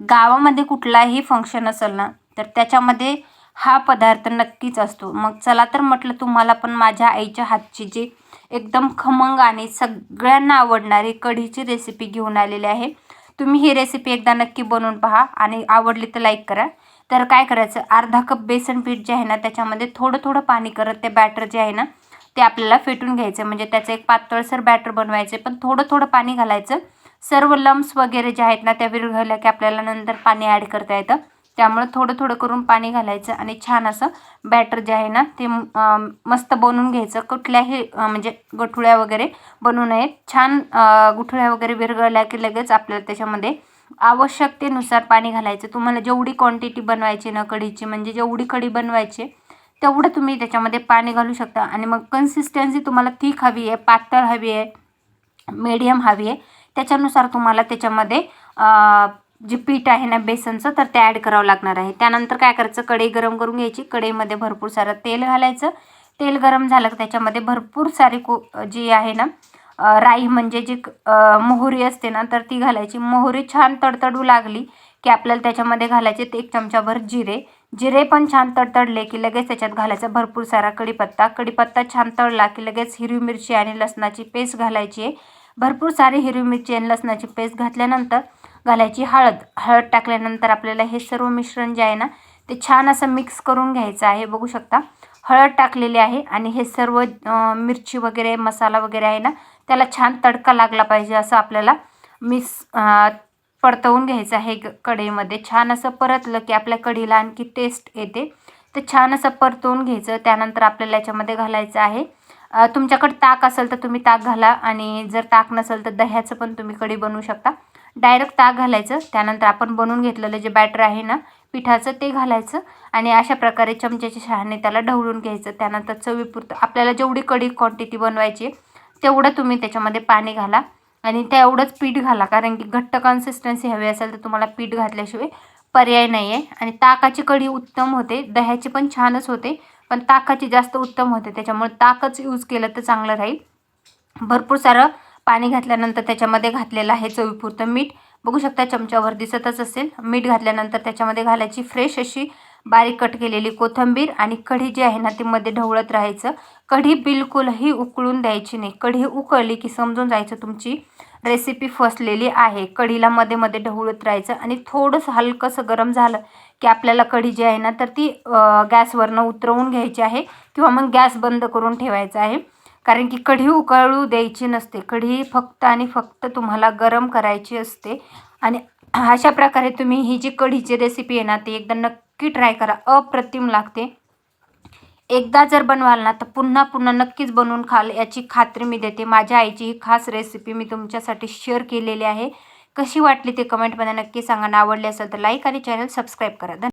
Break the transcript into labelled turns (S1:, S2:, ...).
S1: गावामध्ये कुठलाही फंक्शन असेल ना तर त्याच्यामध्ये हा पदार्थ नक्कीच असतो. मग चला तर म्हटलं तुम्हाला पण माझ्या आईच्या हातची जी एकदम खमंग आणि सगळ्यांना आवडणारी कढीची रेसिपी घेऊन आलेली आहे. तुम्ही ही रेसिपी एकदा नक्की बनवून पहा आणि आवडली तर लाईक करा. तर काय करायचं अर्धा कप बेसन पीठ जे आहे ना त्याच्यामध्ये थोडं थोडं पाणी करत ते बॅटर जे आहे ना ते आपल्याला फेटून घ्यायचं. म्हणजे त्याचं एक पातळसर बॅटर बनवायचे पण थोडं थोडं पाणी घालायचं. सर्व लम्स वगैरे जे आहेत ना त्या विरघळल्या की आपल्याला नंतर पाणी ॲड करता येतं. त्यामुळे थोडं थोडं करून पाणी घालायचं आणि छान असं बॅटर जे आहे ना ते मस्त बनवून घ्यायचं. कुठल्याही म्हणजे गठुळ्या वगैरे बनवू नयेत छान गुठुळ्या वगैरे विरघळल्या की लगेच आपल्याला त्याच्यामध्ये आवश्यकतेनुसार पाणी घालायचं. तुम्हाला जेवढी क्वांटिटी बनवायची ना कढीची म्हणजे जेवढी कढी बनवायची तेवढं तुम्ही त्याच्यामध्ये पाणी घालू शकता. आणि मग कन्सिस्टन्सी तुम्हाला थिक हवी आहे पातळ हवी आहे मीडियम हवी आहे. त्याच्यानुसार तुम्हाला त्याच्यामध्ये जे पीठ आहे ना बेसनचं तर ते ॲड करावं लागणार आहे. त्यानंतर काय करायचं? कढई गरम करून घ्यायची. कढईमध्ये भरपूर सारं तेल घालायचं. तेल गरम झालं की त्याच्यामध्ये भरपूर सारी को जी आहे ना राई म्हणजे जी मोहरी असते ना तर ती घालायची. मोहरी छान तडतडू लागली की आपल्याला त्याच्यामध्ये घालायचे ते एक चमचाभर जिरे. जिरे पण छान तडतडले की लगेच त्याच्यात घालायचा भरपूर सारा कढीपत्ता. कढीपत्ता छान तळला की लगेच हिरवी मिरची आणि लसणाची पेस्ट घालायची आहे. भरपूर सारी हिरवी मिरची आणि लसणाची पेस्ट घातल्यानंतर घालायची हळद. हळद टाकल्यानंतर आपल्याला हे सर्व मिश्रण जे आहे ना ते छान असं मिक्स करून घ्यायचं आहे. बघू शकता हळद टाकलेली आहे आणि हे सर्व मिरची वगैरे मसाला वगैरे आहे ना त्याला छान तडका लागला पाहिजे असं आपल्याला मिक्स परतवून घ्यायचं आहे कढईमध्ये. छान असं परतलं की आपल्या कढीला आणखी टेस्ट येते. तर छान असं परतवून घ्यायचं. त्यानंतर आपल्याला याच्यामध्ये घालायचं आहे तुमच्याकडे ताक असेल तर तुम्ही ताक घाला आणि जर ताक नसेल तर दह्याचं पण तुम्ही कढी बनवू शकता. डायरेक्ट ताक घालायचं. त्यानंतर आपण बनवून घेतलेलं जे बॅटर आहे ना पिठाचं ते घालायचं आणि अशा प्रकारे चमच्याच्या शहाने त्याला ढवळून घ्यायचं. त्यानंतर चवीपुरतं आपल्याला जेवढी कढी क्वांटिटी बनवायची तेवढं तुम्ही त्याच्यामध्ये पाणी घाला आणि तेवढंच पीठ घाला. कारण की घट्ट कन्सिस्टन्सी हवी असेल तर तुम्हाला पीठ घातल्याशिवाय पर्याय नाही आहे आणि ताकाची कढी उत्तम होते. दह्याची पण छानच होते. पण ताकाची जास्त उत्तम होते. त्याच्यामुळे ताकच यूज केलं तर चांगलं राहील. भरपूर सारं पाणी घातल्यानंतर त्याच्यामध्ये घातलेलं आहे चवीपुरतं मीठ. बघू शकता चमच्यावर दिसतच असेल. मीठ घातल्यानंतर त्याच्यामध्ये घालायची फ्रेश अशी बारीक कट केलेली कोथिंबीर आणि कढी जी आहे ना ती मध्ये ढवळत राहायचं. कढी बिलकुलही उकळून द्यायची नाही. कढी उकळली की समजून जायचं तुमची रेसिपी फसलेली आहे. कढीला मध्ये मध्ये ढवळत राहायचं आणि थोडंसं हलकंसं गरम झालं की आपल्याला कढी जी आहे ना तर ती गॅसवरनं उतरवून घ्यायची आहे किंवा मग गॅस बंद करून ठेवायचा आहे. कारण की कढी उकळू द्यायची नसते. कढी फक्त आणि फक्त तुम्हाला गरम करायची असते. आणि अशा प्रकारे तुम्ही ही जी कढीची रेसिपी आहे ना ती एकदा नक्की ट्राय करा. अप्रतिम लागते. एकदा जर बनवाल ना तर पुन्हा पुन्हा नक्कीच बनवून खाल याची खात्री मी देते. माझ्या आईची ही खास रेसिपी मी तुमच्यासाठी शेअर केलेली आहे. कशी वाटली ते कमेंटमध्ये नक्की सांगा. आवडली असेल तर लाईक आणि चॅनल सबस्क्राईब करा. धन्यवाद.